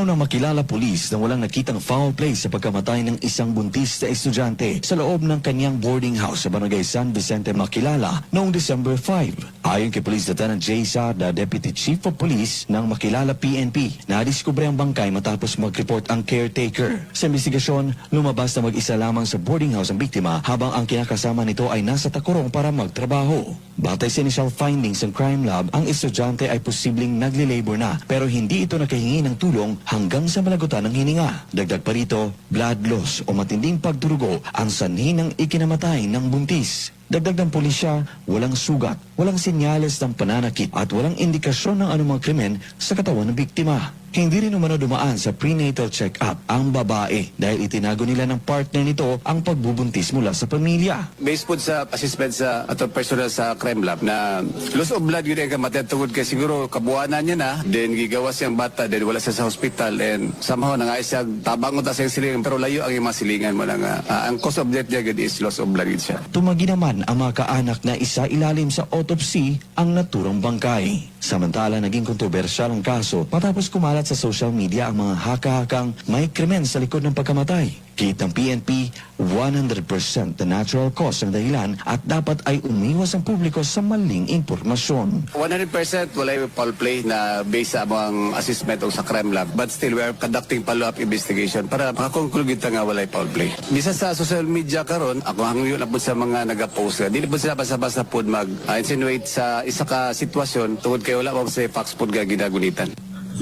Malinaw na makilala pulis na walang nakitang foul play sa pagkamatay ng isang buntis na estudyante sa loob ng kanyang boarding house sa Barangay San Vicente Makilala noong December 5. Ayon kay Police Lieutenant Jay Sarda, Deputy Chief of Police ng Makilala PNP, nadiskubre ang bangkay matapos mag-report ang caretaker. Sa investigasyon, lumabas na mag-isa lamang sa boarding house ang biktima habang ang kinakasama nito ay nasa takurong para magtrabaho. Batay sa initial findings ng crime lab, ang estudyante ay posibleng nagli-labor na pero hindi ito nakahingi ng tulong hanggang sa malagutan ng hininga. Dagdag pa rito, blood loss o matinding pagdurugo ang sanhi ng ikinamatay ng buntis. Dagdag ng pulisya, walang sugat, walang senyales ng pananakit at walang indikasyon ng anumang krimen sa katawan ng biktima. Hindi rin umano dumaan sa prenatal check-up ang babae dahil itinago nila ng partner nito ang pagbubuntis mula sa pamilya. Based po sa assessment sa ato personal sa crime lab na loss of blood yun ang kamatay tungod kay siguro kabuanan niya na then gigawas siyang bata then wala siya sa hospital and somehow nangay siya tabangon ta sa silingan pero layo ang mga silingan mo lang nga ah, ang cause of death niya is loss of blood siya Tumagi naman ang mga kaanak na isa ilalim sa autopsy ang naturang bangkay. Samantala, naging kontrobersyal ang kaso matapos kumalat sa social media ang mga haka-hakang may krimen sa likod ng pagkamatay. Kahit ng PNP, 100% na natural cause ang dahilan at dapat ay umiwas ang publiko sa maling impormasyon. 100% wala yung foul play na based sa among assessment sa crime lab but still we are conducting follow-up investigation para makakonclude kita nga wala foul play. Bisa sa social media karon ako hangyo na po sa mga nag-post dili po sila basta-basta pod mag ah, sa isa ka sitwasyon tungod kay wala mo sa facts pod nga ginagunitan.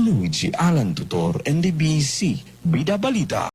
Luigi Alan Tutor, NDBC, Bida Balita.